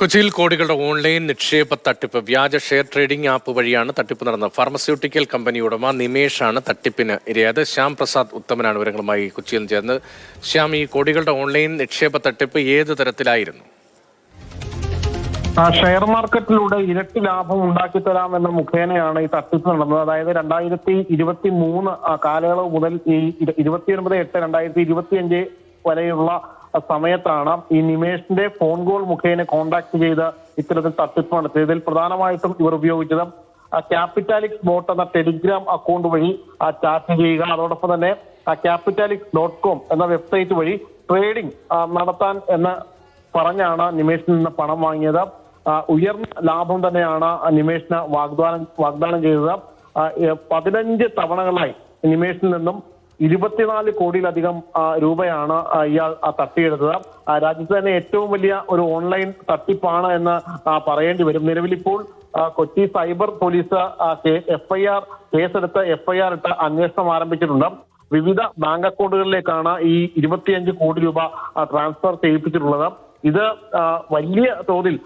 കൊച്ചിയിൽ കോടികളുടെ ഓൺലൈൻ നിക്ഷേപ തട്ടിപ്പ്. വ്യാജ ഷെയർ ട്രേഡിംഗ് ആപ്പ് വഴിയാണ് തട്ടിപ്പ് നടന്നത് ഫാർമസ്യൂട്ടിക്കൽ കമ്പനി ഉടമ നിമേഷാണ് തട്ടിപ്പിന് ഇരയായത്. ശ്യാം പ്രസാദ് ഉത്തമനാണ് വിവരങ്ങളുമായി കൊച്ചിയിൽ ചേർന്ന് ശ്യാം ഈ കോടികളുടെ ഓൺലൈൻ നിക്ഷേപ തട്ടിപ്പ് ഏത് തരത്തിലായിരുന്നു? ഷെയർ മാർക്കറ്റിലൂടെ ഇരട്ടി ലാഭം ഉണ്ടാക്കി തരാം എന്ന മുഖേനയാണ് ഈ തട്ടിപ്പ് നടന്നത്. അതായത് രണ്ടായിരത്തി ഇരുപത്തി മൂന്ന് കാലയളവ് മുതൽ ഈ ഇരു- ഇരുപത്തിയൊൻപത് എട്ട് രണ്ടായിരത്തി ഇരുപത്തിയഞ്ച് വരെയുള്ള സമയത്താണ് ഈ നിമേഷിന്റെ ഫോൺ കോൾ മുഖേന കോണ്ടാക്ട് ചെയ്ത് ഇത്തരത്തിൽ തട്ടിപ്പ് നടത്തിയത്. ഇതിൽ പ്രധാനമായിട്ടും ഇവർ ഉപയോഗിച്ചത് ക്യാപിറ്റാലിക്സ് ബോട്ട് എന്ന ടെലിഗ്രാം അക്കൗണ്ട് വഴി ചാറ്റ് ചെയ്യുക. അതോടൊപ്പം തന്നെ ക്യാപിറ്റാലിക്സ് ഡോട്ട് കോം എന്ന വെബ്സൈറ്റ് വഴി ട്രേഡിംഗ് നടത്താൻ എന്ന് പറഞ്ഞാണ് നിമേഷിൽ നിന്ന് പണം വാങ്ങിയത്. ഉയർന്ന ലാഭം തന്നെയാണ് നിമേഷിന് വാഗ്ദാനം വാഗ്ദാനം ചെയ്തത്. പതിനഞ്ച് തവണകളായി നിമേഷിൽ നിന്നും ഇരുപത്തിനാല് കോടിയിലധികം രൂപയാണ് ഇയാൾ തട്ടിയെടുത്തത്. രാജ്യത്ത് തന്നെ ഏറ്റവും വലിയ ഒരു ഓൺലൈൻ തട്ടിപ്പാണ് എന്ന് പറയേണ്ടി വരും. നിലവിലിപ്പോൾ കൊച്ചി സൈബർ പോലീസ് എഫ്ഐആർ കേസെടുത്ത് എഫ്ഐആർ ഇട്ട് അന്വേഷണം ആരംഭിച്ചിട്ടുണ്ട്. വിവിധ ബാങ്ക് അക്കൗണ്ടുകളിലേക്കാണ് ഈ ഇരുപത്തിയഞ്ച് കോടി രൂപ ട്രാൻസ്ഫർ ചെയ്യിപ്പിച്ചിട്ടുള്ളത്. ഇത് വലിയ തോതിൽ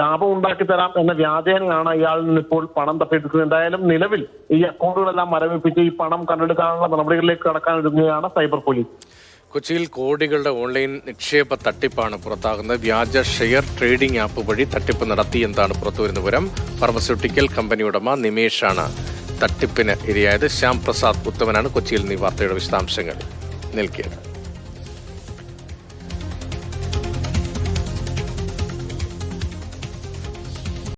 ലാഭം ഉണ്ടാക്കി തരാം എന്ന വ്യാജേനയാണ് ഇയാളിൽ നിന്ന് ഇപ്പോൾ പണം തട്ടിയെടുക്കുന്നത് എന്തായാലും നിലവിൽ ഈ അക്കൗണ്ടുകളെല്ലാം മരവിപ്പിച്ച് ഈ പണം കണ്ടെടുക്കാനുള്ള നടപടികളിലേക്ക് കടക്കാൻ ഒരുങ്ങുകയാണ് സൈബർ പോലീസ്. കൊച്ചിയിൽ കോടികളുടെ ഓൺലൈൻ നിക്ഷേപ തട്ടിപ്പാണ് പുറത്താകുന്നത്. വ്യാജ ഷെയർ ട്രേഡിംഗ് ആപ്പ് വഴി തട്ടിപ്പ് നടത്തി എന്നാണ് പുറത്തുവരുന്ന വിവരം. ഫാർമസ്യൂട്ടിക്കൽ കമ്പനി ഉടമ നിമേഷാണ് തട്ടിപ്പിന് ഇരയായത്. ശ്യാം പ്രസാദ് ഉത്തമനാണ് കൊച്ചിയിൽ നിന്ന് വാർത്തയുടെ വിശദാംശങ്ങൾ. നൽകിയത്